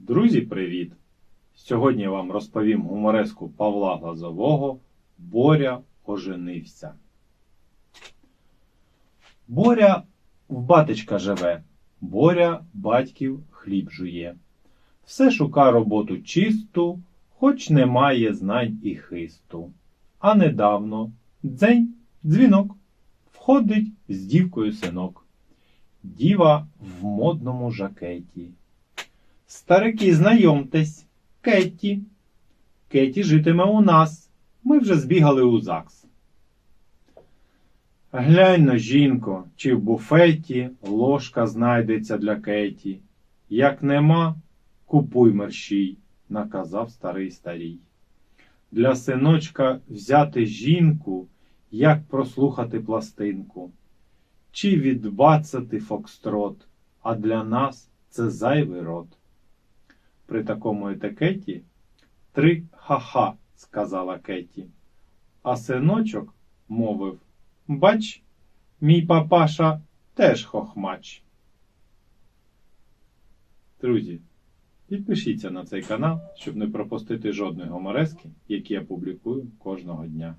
Друзі, привіт! Сьогодні я вам розповім гумореску Павла Глазового Боря оженився. Боря в батечка живе, Боря батьків хліб жує. Все шука роботу чисту, хоч немає знань і хисту. А недавно дзень, дзвінок, входить з дівкою синок. Діва в модному жакеті. Старики, знайомтесь, Кетті. Кетті житиме у нас. Ми вже збігали у ЗАГС. Глянь но, жінко, чи в буфеті ложка знайдеться для Кеті. Як нема, купуй мерщій, наказав старий старій. Для синочка взяти жінку, як прослухати пластинку, чи відбацати фокстрот, а для нас це зайвий рот. При такому етикеті три ха-ха, сказала Кеті. А синочок мовив Бач, мій папаша теж хохмач. Друзі, підпишіться на цей канал, щоб не пропустити жодної гуморески, які я публікую кожного дня.